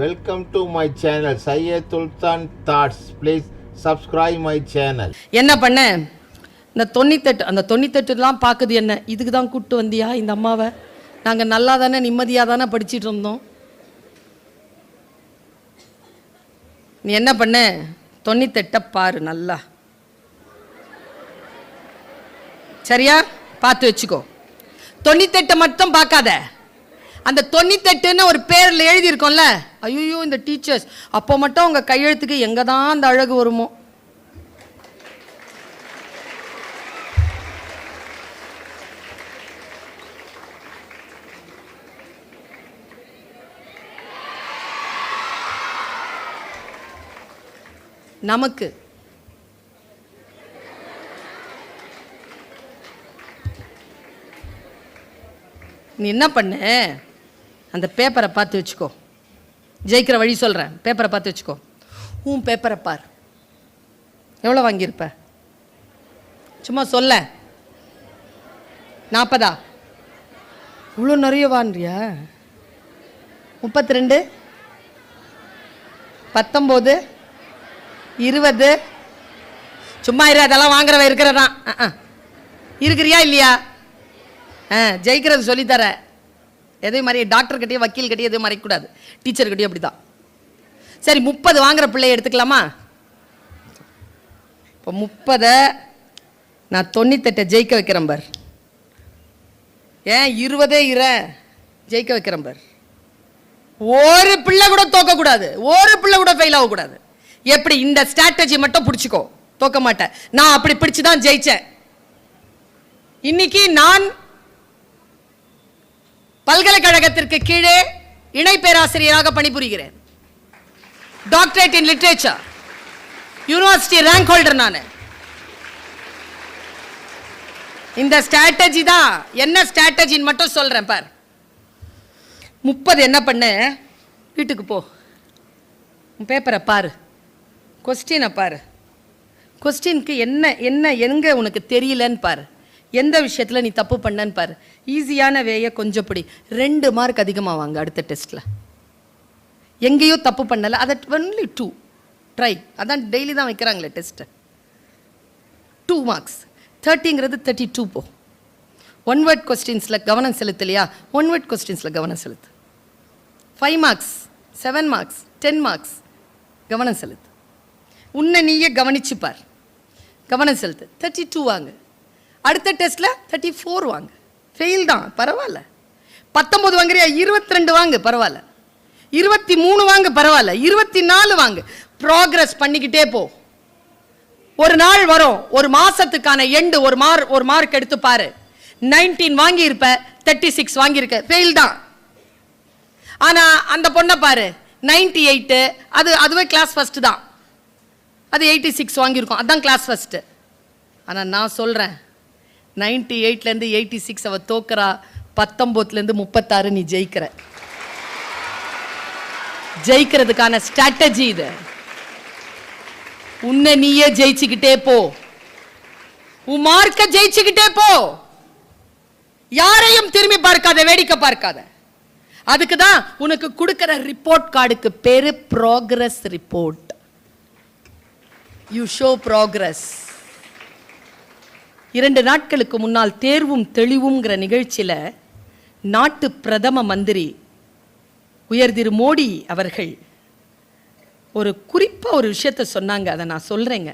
Welcome to my channel Syed துல்தான் thoughts please subscribe my channel என்ன பண்ண? இந்த தொண்ணூத்தெட்டு அந்த தொண்ணூத்தெட்டுலாம் பார்க்குது என்ன? இதுக்கு தான் கூப்பிட்டு வந்தியா இந்த அம்மாவை? நாங்கள் நல்லா தானே நிம்மதியாக தானே படிச்சுட்டு இருந்தோம். நீ என்ன பண்ண? தொண்ணூத்தெட்டை பாரு நல்லா. சரியா? பார்த்து வச்சுக்கோ. தொண்ணூத்தெட்டை மட்டும் பார்க்காத. அந்த தொண்ணூத்தெட்டுன்னு ஒரு பேரில் எழுதியிருக்கோம்ல? ஐயோ இந்த டீச்சர்ஸ் அப்போ மட்டும் உங்கள் கையெழுத்துக்கு எங்கே தான் அந்த அழகு வருமோ? நமக்கு. நீ என்ன பண்ணு? அந்த பேப்பரை பார்த்து வச்சுக்கோ. ஜெயிக்கிற வழி சொல்கிறேன் பேப்பரை பார்த்து வச்சுக்கோ. உன் பேப்பரை பார். எவ்வளோ வாங்கியிருப்ப? சும்மா சொல்ல. நாற்பதா இவ்வளோ நிறைய வான்றியா முப்பத்தி ரெண்டு பத்தொம்போது? இருபது? சும்மா இரு அதெல்லாம் வாங்குறவ இருக்கிறதான். இருக்கிறியா இல்லையா? ஆ ஜெயிக்கிறது சொல்லித்தரேன் எதே மாதிரி டாக்டர் கிட்டயும் வக்கீல் எதுவும் மறைக்கக்கூடாது டீச்சர் கிட்டயும் அப்படி தான் சரி முப்பது வாங்குற பிள்ளைய எடுத்துக்கலாமா? இப்போ முப்பதை நான் தொண்ணூத்தெட்டை ஜெயிக்க வைக்கிறேன் பார். ஏன் இருபதே இர ஜெயிக்க வைக்கிறேன் பார். ஒரு பிள்ளை கூட தோக்கக்கூடாது. ஒரு பிள்ளை கூட ஃபெயில் ஆகக்கூடாது. எப்படி? இந்த ஸ்ட்ராட்டஜி மட்டும் பிடிச்சிக்கோ. தோக்க மாட்டேன். நான் அப்படி பிடிச்சு தான் ஜெயிச்சேன். இன்னைக்கு நான் பல்கலைக்கழகத்திற்கு கீழே இணை பேராசிரியராக பணிபுரிகிறேன். Doctorate in literature university rank holder நான். இந்த ஸ்ட்ராட்டஜி தான் என்ன ஸ்ட்ராட்டஜின்னு மட்டும் சொல்கிறேன் பார். முப்பது என்ன பண்ண? வீட்டுக்கு போ. உன் பேப்பரை பாரு. கொஸ்டினை பாரு. கொஸ்டினுக்கு என்ன என்ன எங்கே உனக்கு தெரியலன்னு பாரு. எந்த விஷயத்தில் நீ தப்பு பண்ணன்னு பாரு. ஈஸியான வேயை கொஞ்சம் பிடி. ரெண்டு மார்க் அதிகமாக வாங்க அடுத்த டெஸ்ட்டில் எங்கேயோ தப்பு பண்ணலை. அதை ஒன்லி டூ ட்ரை அதான் டெய்லி தான் வைக்கிறாங்களே டெஸ்ட்டு டூ மார்க்ஸ் தேர்ட்டிங்கிறது தேர்ட்டி டூ போ ஒன் வேர்ட் கொஸ்டின்ஸில் கவனம் செலுத்தலையா? ஒன் வேர்ட் கொஸ்டின்ஸில் கவனம் செலுத்து. Five marks seven marks ten marks கவனம் செலுத்து. உன்னை நீயே கவனிச்சுப்பார் கவனம் செலுத்து. தேர்ட்டி டூ வாங்க. அடுத்த டெஸ்ட்டில் தேர்ட்டி ஃபோர் வாங்க. ஃபெயில் தான் பரவாயில்ல. பத்தொம்போது வாங்குறியா? இருபத்தி ரெண்டு வாங்க பரவாயில்ல. இருபத்தி மூணு வாங்க பரவாயில்ல. இருபத்தி நாலு வாங்க. ப்ராக்ரஸ் பண்ணிக்கிட்டே போ. ஒரு நாள் வரும் ஒரு மாசத்துக்கான எண்டு ஒரு மார்க் ஒரு மார்க் எடுத்து பாரு. நைன்டீன் வாங்கியிருப்ப தேர்ட்டி சிக்ஸ் வாங்கியிருக்க. ஃபெயில் தான். ஆனால் அந்த பொண்ணை பாரு. நைன்டி எயிட்டு அது அதுவே கிளாஸ் ஃபஸ்ட்டு தான். அது எயிட்டி சிக்ஸ் வாங்கியிருக்கோம். அதுதான் கிளாஸ் ஃபர்ஸ்ட்டு ஆனால் நான் சொல்கிறேன் நைன்டி எயிட்லேருந்து எயிட்டி சிக்ஸ் அவள் தோக்குறா பத்தொம்போதுலேருந்து முப்பத்தாறு நீ ஜெயிக்கிற. ஜெயிக்கிறதுக்கான ஸ்ட்ராட்டஜி இது. உன்னை நீயே ஜெயிச்சுக்கிட்டே போ. உன் மார்க்க ஜெயிச்சுக்கிட்டே போ. யாரையும் திரும்பி பார்க்காத வேடிக்கை பார்க்காத. அதுக்கு தான் உனக்கு கொடுக்கிற ரிப்போர்ட் கார்டுக்கு பேரு progress report you show progress இரண்டு நாட்களுக்கு முன்னால் தேர்வும் தெளிவுங்கிற நிகழ்ச்சியில நாட்டு பிரதம மந்திரி உயர் திரு மோடி அவர்கள் ஒரு குறிப்பாக ஒரு விஷயத்த சொன்னாங்க. அதை நான் சொல்கிறேங்க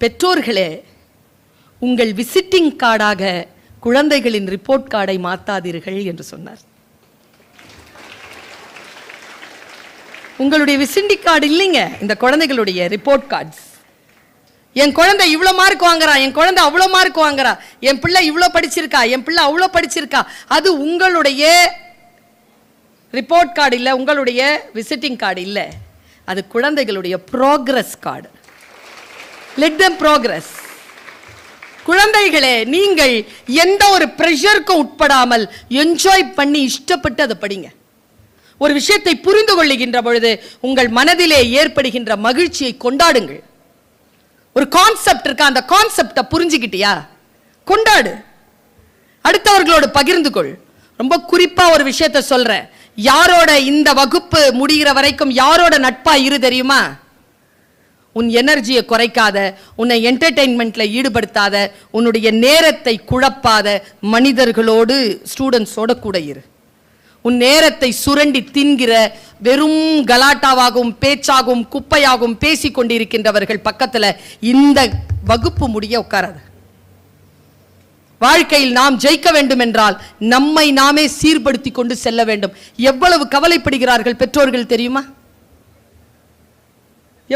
பெற்றோர்களே உங்கள் விசிட்டிங் கார்டாக குழந்தைகளின் ரிப்போர்ட் கார்டை மாற்றாதீர்கள் என்று சொன்னார். உங்களுடைய விசிட்டிங் கார்டு இல்லைங்க. இந்த குழந்தைகளுடைய ரிப்போர்ட் கார்ட்ஸ். என் குழந்தை இவ்வளோ மார்க் வாங்குறா என் குழந்தை அவ்வளோ மார்க் வாங்குறா என் பிள்ளை இவ்வளோ படிச்சிருக்கா என் பிள்ளை அவ்வளோ படிச்சிருக்கா அது உங்களுடைய ரிப்போர்ட் கார்டு இல்லை உங்களுடைய விசிட்டிங் கார்டு இல்லை. அது குழந்தைகளுடைய progress card let them progress குழந்தைகளே நீங்கள் எந்த ஒரு ப்ரெஷருக்கும் உட்படாமல் என்ஜாய் பண்ணி இஷ்டப்பட்டு அதை படிங்க. ஒரு விஷயத்தை புரிந்து கொள்ளுகின்ற பொழுது உங்கள் மனதிலே ஏற்படுகின்ற மகிழ்ச்சியை கொண்டாடுங்கள். ஒரு கான்செப்ட் இருக்கா? அந்த கான்செப்டை புரிஞ்சுக்கிட்டியா? கொண்டாடு. அடுத்தவர்களோடு பகிர்ந்து கொள். ரொம்ப குறிப்பாக ஒரு விஷயத்த சொல்கிறேன் யாரோட இந்த வகுப்பு முடிகிற வரைக்கும் யாரோட நட்பா இரு தெரியுமா? உன் எனர்ஜியை குறைக்காத உன்னை என்டர்டெயின்மெண்ட்ல ஈடுபடுத்தாத உன்னுடைய நேரத்தை குழப்பாத மனிதர்களோடு ஸ்டூடெண்ட்ஸோட கூட இரு. உன் நேரத்தை சுரண்டி தின்கிற வெறும் கலாட்டாவாகவும் பேச்சாகவும் குப்பையாகவும் பேசிக் கொண்டிருக்கின்றவர்கள் பக்கத்துல இந்த வகுப்பு முடிய உட்காராது. வாழ்க்கையில் நாம் ஜெயிக்க வேண்டும் என்றால் நம்மை நாமே சீர்படுத்தி கொண்டு செல்ல வேண்டும். எவ்வளவு கவலைப்படுகிறார்கள் பெற்றோர்கள் தெரியுமா?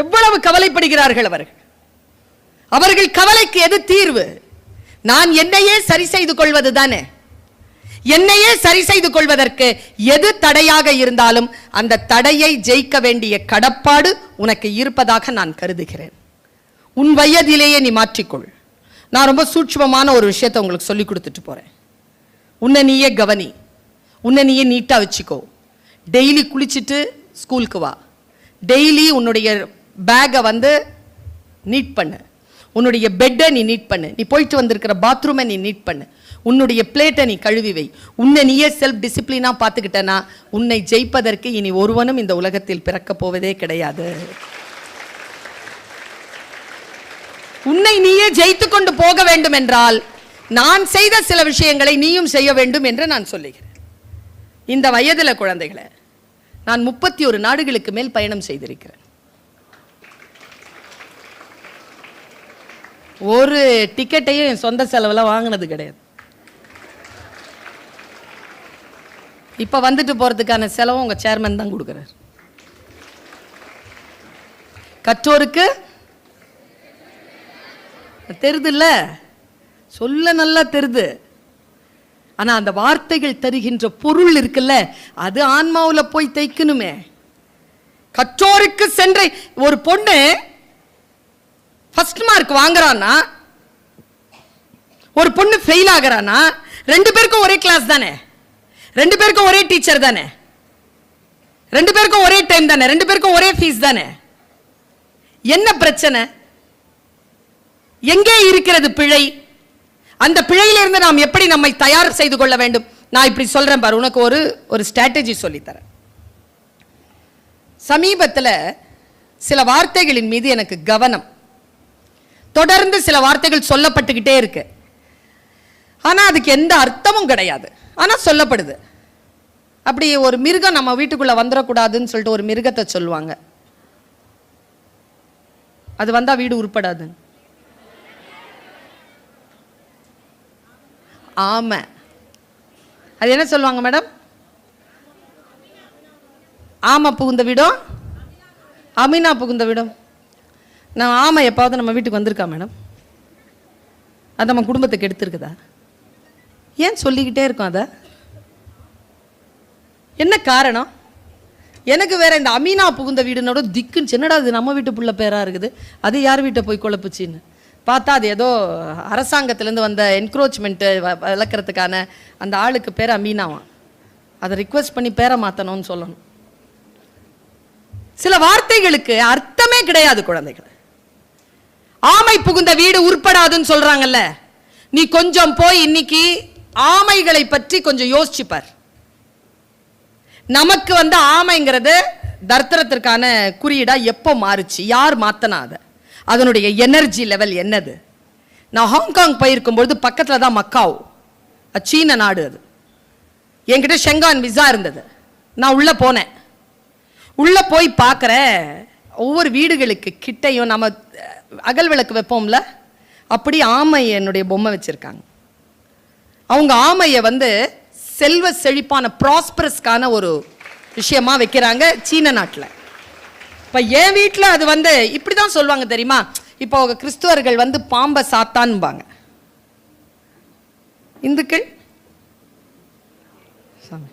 எவ்வளவு கவலைப்படுகிறார்கள் அவர்கள்? அவர்கள் கவலைக்கு எது தீர்வு? நான் என்னையே சரி செய்து கொள்வது தானே? என்னையே சரி செய்து கொள்வதற்கு எது தடையாக இருந்தாலும் அந்த தடையை ஜெயிக்க வேண்டிய கடப்பாடு உனக்கு இருப்பதாக நான் கருதுகிறேன். உன் வயதிலேயே நீ மாற்றிக்கொள். நான் ரொம்ப சூட்சமமான ஒரு விஷயத்தை உங்களுக்கு சொல்லி கொடுத்துட்டு போறேன். உன்னை நீயே கவனி. உன்னை நீயே நீட்டா வச்சுக்கோ. டெய்லி குளிச்சுட்டு ஸ்கூலுக்கு வா. டெய்லி உன்னுடைய பேக்கை வந்து நீட் பண்ணு. உன்னுடைய பெட்டை நீ நீட் பண்ணு. நீ போயிட்டு வந்திருக்கிற பாத்ரூமை நீ நீட் பண்ணு. உன்னுடைய பிளேட்டை நீ கழுவி வை. உன்னை நீயே செல்ஃப் டிசிப்ளினாக பார்த்துக்கிட்டனா உன்னை ஜெயிப்பதற்கு இனி ஒருவனும் இந்த உலகத்தில் பிறக்கப் போவதே கிடையாது. உன்னை நீயே ஜெயித்து கொண்டு போக வேண்டும் என்றால் நான் செய்த சில விஷயங்களை நீயும் செய்ய வேண்டும் என்று நான் சொல்லுகிறேன். இந்த வயதில் குழந்தைகளை நான் முப்பத்தி ஒரு நாடுகளுக்கு மேல் பயணம் செய்திருக்கிறேன். ஒரு டிக்கெட்டையும் என் சொந்த செலவில் வாங்கினது கிடையாது. இப்போ வந்துட்டு போகிறதுக்கான செலவும் உங்கள் சேர்மன் தான் கொடுக்குறார். கற்றோருக்கு தெரிதுல்ல சொல்ல நல்லா தெரிது. ஆனா அந்த வார்த்தைகள் தருகின்ற பொருள் இருக்குல்ல அது ஆன்மாவுல போய் தைக்கணுமே. கற்றோருக்கு சென்ற ஒரு பொண்ணு ஃபர்ஸ்ட் மார்க் வாங்குறான்னா ஒரு பொண்ணு ஃபெயில் ஆகிறானா ரெண்டு பேருக்கும் ஒரே கிளாஸ் தானே? ரெண்டு பேருக்கும் ஒரே டீச்சர் தானே? ரெண்டு பேருக்கும் ஒரே டைம் தானே? ரெண்டு பேருக்கும் ஒரே ஃபீஸ் தானே? என்ன பிரச்சனை? எங்கே இருக்கிறது பிழை? அந்த பிழையிலிருந்து நாம் எப்படி நம்மை தயார் செய்து கொள்ள வேண்டும்? நான் இப்படி சொல்றேன் பாரு உனக்கு ஒரு ஒரு ஸ்ட்ராட்டஜி சொல்லித்தரேன். சமீபத்தில் சில வார்த்தைகளின் மீது எனக்கு கவனம். தொடர்ந்து சில வார்த்தைகள் சொல்லப்பட்டுக்கிட்டே இருக்கு. ஆனால் அதுக்கு எந்த அர்த்தமும் கிடையாது. ஆனால் சொல்லப்படுது. அப்படி ஒரு மிருகம் நம்ம வீட்டுக்குள்ளே வந்துடக்கூடாதுன்னு சொல்லிட்டு ஒரு மிருகத்தை சொல்லுவாங்க. அது வந்தால் வீடு உருப்படாது. ஆமை. அது என்ன சொல்லுவாங்க மேடம்? ஆமை புகுந்த வீடும் அமீனா புகுந்த வீடும் நான் ஆமை எப்பாவது நம்ம வீட்டுக்கு வந்திருக்கா மேடம்? அது நம்ம குடும்பத்துக்கு எடுத்துருக்குதா? ஏன் சொல்லிக்கிட்டே இருக்கோம் அதை? என்ன காரணம்? எனக்கு வேற இந்த அமீனா புகுந்த வீடுனோட திக்குன்னு என்னடா அது நம்ம வீட்டு புள்ள பேராக இருக்குது? அது யார் வீட்டை போய் குழப்புச்சின்னு? பார்த்தா அது ஏதோ அரசாங்கத்திலேருந்து வந்த என்க்ரோச்மெண்ட்டு வளர்க்குறதுக்கான அந்த ஆளுக்கு பேர் அமீனாவான் அதை ரிக்வெஸ்ட் பண்ணி பேரை மாற்றணும்னு சொல்லணும். சில வார்த்தைகளுக்கு அர்த்தமே கிடையாது குழந்தைகள். ஆமை புகுந்த வீடு உருப்படாதுன்னு சொல்றாங்கல்ல. நீ கொஞ்சம் போய் இன்னைக்கு ஆமைகளை பற்றி கொஞ்சம் யோசிச்சு பார் நமக்கு வந்து ஆமைங்கிறது தர்த்தரத்திற்கான குறியீடா எப்போ மாறுச்சு? யார் மாத்தனா அதை? அதனுடைய எனர்ஜி லெவல் என்னது? நான் ஹாங்காங் போயிருக்கும்பொழுது பக்கத்தில் தான் மக்காவ். சீன நாடு அது. என்கிட்ட ஷெங்கான் விசா இருந்தது. நான் உள்ளே போனேன். உள்ளே போய் பார்க்குற ஒவ்வொரு வீடுகளுக்கு கிட்டையும் நம்ம அகல் விளக்கு வைப்போம்ல? அப்படி ஆமை என்னுடைய பொம்மை வச்சுருக்காங்க. அவங்க ஆமையை வந்து செல்வ செழிப்பான ப்ராஸ்பரஸ்க்கான ஒரு விஷயமா வைக்கிறாங்க சீன நாட்டில். இப்போ என் வீட்டில் அது வந்து இப்படி தான் சொல்லுவாங்க தெரியுமா? இப்போ அவங்க கிறிஸ்துவர்கள் வந்து பாம்பை சாத்தான்பாங்க இந்துக்கள்? சாமி.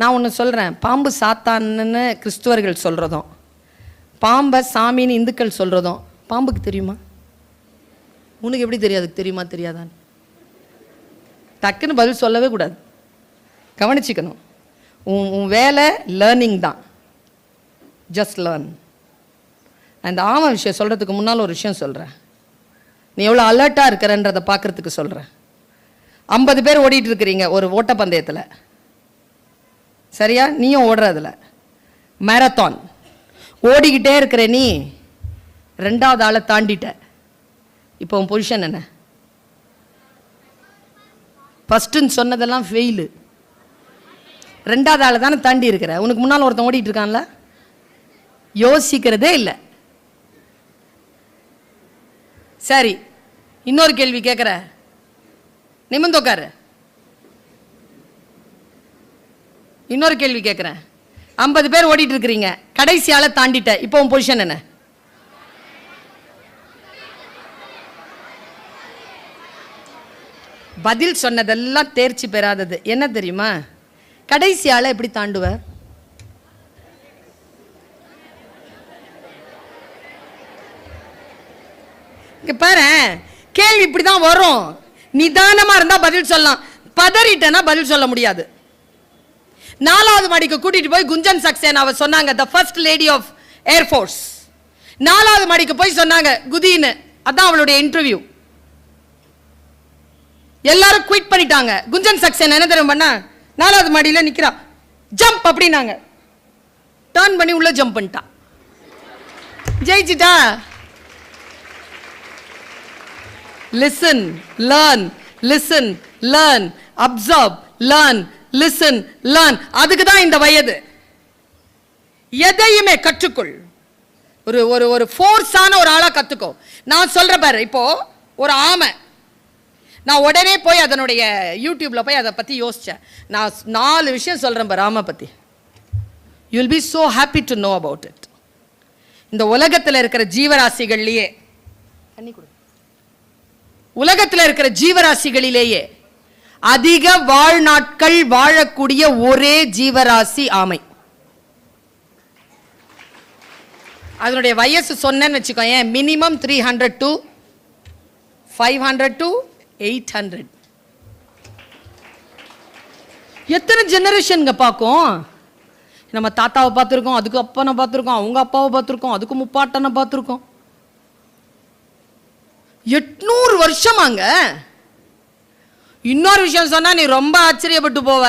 நான் ஒன்று சொல்கிறேன் பாம்பு சாத்தான்னு கிறிஸ்துவர்கள் சொல்கிறதும் பாம்பை சாமின்னு இந்துக்கள் சொல்கிறதும் பாம்புக்கு தெரியுமா? உனக்கு எப்படி தெரியாது தெரியுமா தெரியாதான்னு? டக்குன்னு பதில் சொல்லவே கூடாது. கவனிச்சிக்கணும். உன் உன் வேலை லேர்னிங் தான். ஜஸ்ட் லேர்ன் அந்த ஆமாம் விஷயம் சொல்கிறதுக்கு முன்னால் ஒரு விஷயம் சொல்கிறேன் நீ எவ்வளோ அலர்ட்டாக இருக்கிறன்றதை பார்க்குறதுக்கு சொல்கிறேன் ஐம்பது பேர் ஓடிட்டு இருக்கிறீங்க ஒரு ஓட்டப்பந்தயத்தில். சரியா? நீயும் ஓடுற அதில் மேரத்தான் ஓடிக்கிட்டே இருக்கிற நீ ரெண்டாவது ஆளை தாண்டிட்ட. இப்போ உன் பொசிஷன் என்ன? ஃபஸ்ட்டுன்னு சொன்னதெல்லாம் ஃபெயிலு ரெண்டாவது ஆளை தானே தாண்டி இருக்கிற. உனக்கு முன்னால் ஒருத்தன் ஓடிட்டு இருக்கான்ல? யோசிக்கிறதே இல்லை. சரி இன்னொரு கேள்வி கேட்குற நிமிர்ந்து உட்காரு இன்னொரு கேள்வி கேட்குறேன் ஐம்பது பேர் ஓடிட்டு இருக்கிறீங்க. கடைசி ஆளை தாண்டிட்ட. இப்போ உன் பொசிஷன் என்ன? பதில் சொன்னதெல்லாம் தேர்ச்சி பெறாதது. என்ன தெரியுமா? கடைசி ஆளை எப்படி தாண்டுவ பாரு கேள்வி இப்படி தான் வரும். நிதானமா இருந்தா பதில் சொல்லலாம். பதறிட்டேன்னா பதில் சொல்ல முடியாது. நாலாவது மாடிக்கு கூட்டிட்டு போய் குஞ்சன் சக்சேனாவை சொன்னாங்க the first lady of air force நாலாவது மாடிக்கு போய் சொன்னாங்க குதின்னு. அதான் அவளுடைய இன்டர்வியூ எல்லாரும் குயிட் பண்ணிட்டாங்க. குஞ்சன் சக்சேனா என்ன தெரியும் பண்ணா? நாலாவது மாடியில் நிற்கிறா ஜம்ப் அப்படின்னாங்க. டர்ன் பண்ணி உள்ள ஜம்ப் பண்ணிட்டா. ஜெயிச்சிட்டா? Listen learn listen learn observe learn listen learn அதுக்கு தான் இந்த வயது. எதையுமே கற்றுக்கொள். ஒரு ஒரு ஒரு ஃபோர்ஸான ஒரு ஆளாக கற்றுக்கோ நான் சொல்கிற பாரு இப்போ ஒரு ஆமை. நான் உடனே போய் அதனுடைய யூடியூப்ல போய் அதை பத்தி யோசிச்சேன். நான் நாலு விஷயம் சொல்றேன் பாரு ஆமை பத்தி. You will be so happy to know about it இந்த உலகத்துல இருக்கிற ஜீவராசிகள்லயே. உலகத்துல இருக்கிற ஜீவராசிகளிலேயே அதிக வாழ்நாட்கள் வாழக்கூடிய ஒரே ஜீவராசி ஆமை. அதனுடைய வயசு சொன்னேன்னு வச்சுக்கோ ஏன் minimum three hundred to five hundred to eight hundred எத்தனை ஜெனரேஷனுங்க பார்க்கும்? நம்ம தாத்தாவை பார்த்துருக்கோம் அதுக்கு அப்பனை பார்த்துருக்கோம் அவங்க அப்பாவை பார்த்துருக்கோம் அதுக்கு முப்பாட்டனை பார்த்துருக்கோம். எட்நூறு வருஷமாங்க இன்னொரு விஷயம் சொன்னால் நீ ரொம்ப ஆச்சரியப்பட்டு போவ.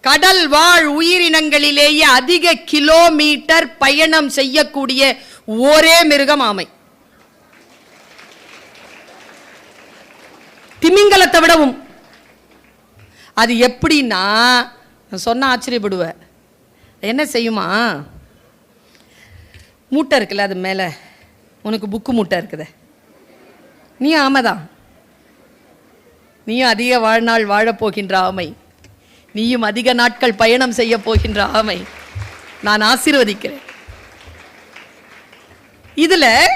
கடல் வாழ் உயிரினங்களிலேயே அதிக கிலோமீட்டர் பயணம் செய்யக்கூடிய ஒரே மிருகம் ஆமை. திமிங்கலத்தை விடவும். அது எப்படின்னா சொன்ன ஆச்சரியப்படுவேன் ஆச்சரியப்படுவ. என்ன செய்யுமா? மூட்டை இருக்குல்ல அது மேலே. உனக்கு புக்கு மூட்டை இருக்குத. நீ ஆமைதான் நீயும் அதிக வாழ்நாள் வாழப்போகின்ற ஆமை. நீயும் அதிக நாட்கள் பயணம் செய்ய போகின்ற ஆமை. நான் ஆசீர்வதிக்கிறேன். இதுல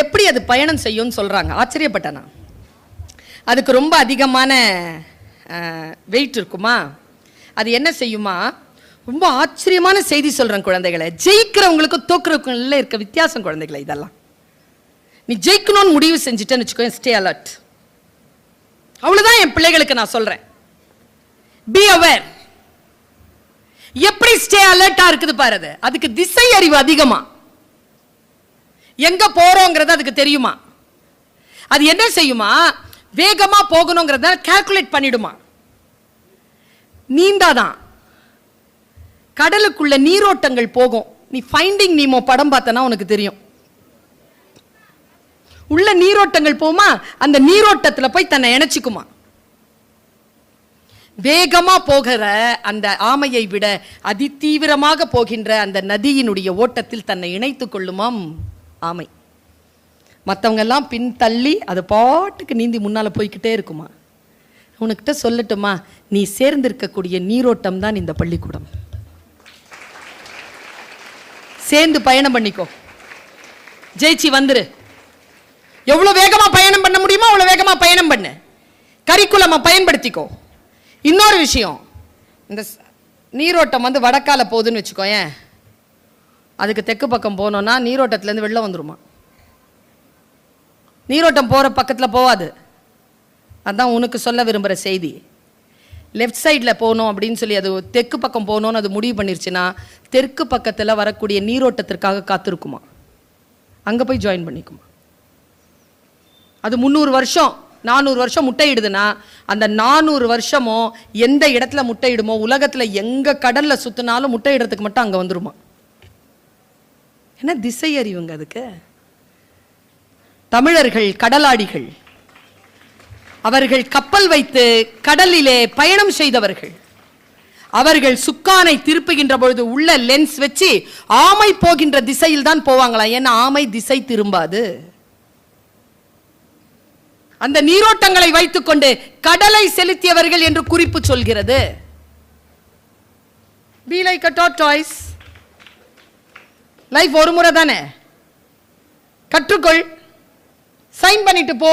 எப்படி அது பயணம் செய்யும்னு சொல்கிறாங்க ஆச்சரியப்பட்டேனா? நான் அதுக்கு ரொம்ப அதிகமான வெயிட் இருக்குமா? அது என்ன செய்யுமா? ரொம்ப ஆச்சரியமான செய்தி சொல்கிறேன் குழந்தைகளை. ஜெயிக்கிறவங்களுக்கு தோக்குறவங்களும் இருக்க வித்தியாசம் குழந்தைகளை இதெல்லாம். நீ ஜெயிக்கணும்னு முடிவு செஞ்சுட்டேன்னு வச்சுக்கோ ஸ்டே அலர்ட் அவ்வளோதான் என் பிள்ளைகளுக்கு நான் சொல்கிறேன் பி அவேர் எப்படி ஸ்டே அலர்ட்டாக இருக்குது பாரு அது. அதுக்கு திசை அறிவு அதிகமாக எங்க போறோங்கிறது அதுக்கு தெரியுமா? அது என்ன செய்யுமா? வேகமா போகணுங்கிறத கால்குலேட் பண்ணிடுமா? நீந்தாதான். கடலுக்குள்ள நீரோட்டங்கள் போகும். நீ ஃபைண்டிங் நீமோ படம் பார்த்தனா உனக்கு தெரியும். உள்ள நீரோட்டங்கள் போமா அந்த நீரோட்டத்துல போய் தன்னை இணைச்சிக்குமா? வேகமா போகிற அந்த ஆமையை விட அதிதீவிரமாக போகின்ற அந்த நதியினுடைய ஓட்டத்தில் தன்னை இணைத்துக் கொள்ளுமாம். ஆமை. மற்றவங்கெல்லாம் பின் தள்ளி அது பாட்டுக்கு நீந்தி முன்னால போய்க்கிட்டே இருக்குமா? உனக்கிட்ட சொல்லட்டுமா நீ சேர்ந்திருக்கக்கூடிய நீரோட்டம் தான் இந்த பள்ளிக்கூடம். சேர்ந்து பயணம் பண்ணிக்கோ. ஜெயிச்சி வந்துரு. எவ்வளவு வேகமா பயணம் பண்ண முடியுமோ அவ்வளவு வேகமா பயணம் பண்ணு. கரிக்குலமா பயன்படுத்திக்கோ. இன்னொரு விஷயம் இந்த நீரோட்டம் வந்து வடக்கால போகுதுன்னு வச்சுக்கோயேன். அதுக்கு தெற்கு பக்கம் போனோன்னா நீரோட்டத்துலேருந்து வெளில வந்துருமா? நீரோட்டம் போகிற பக்கத்தில் போகாது அதுதான் உனக்கு சொல்ல விரும்புகிற செய்தி. லெஃப்ட் சைடில் போகணும் அப்படின்னு சொல்லி அது தெற்கு பக்கம் போகணும்னு அது முடிவு பண்ணிருச்சுன்னா தெற்கு பக்கத்தில் வரக்கூடிய நீரோட்டத்திற்காக காத்திருக்குமா? அங்கே போய் ஜாயின் பண்ணிக்குமா? அது முந்நூறு வருஷம் நானூறு வருஷம் முட்டையிடுதுன்னா அந்த நானூறு வருஷமும் எந்த இடத்துல முட்டையிடுமோ உலகத்தில் எங்கே கடலில் சுற்றினாலும் முட்டையிடுறதுக்கு மட்டும் அங்கே வந்துருமா? என்ன திசை அறிவுங்க அதுக்கு? தமிழர்கள் கடலாடிகள். அவர்கள் கப்பல் வைத்து கடலிலே பயணம் செய்தவர்கள். அவர்கள் சுக்கானை திருப்புகின்ற பொழுது உள்ள லென்ஸ் வச்சு ஆமை போகின்ற திசையில் தான் போவாங்களாம். ஏன்னா ஆமை திசை திரும்பாது. அந்த நீரோட்டங்களை வைத்துக்கொண்டு கடலை செலுத்தியவர்கள் என்று குறிப்பு சொல்கிறது. Be like a toy's life ஒரு முறை தானே? கற்றுக்கொள். சைன் பண்ணிட்டு போ.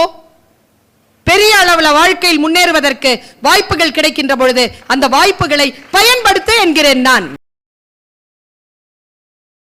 பெரிய அளவில் வாழ்க்கையில் முன்னேறுவதற்கு வாய்ப்புகள் கிடைக்கின்ற பொழுது அந்த வாய்ப்புகளை பயன்படுத்த என்கிறேன் நான்.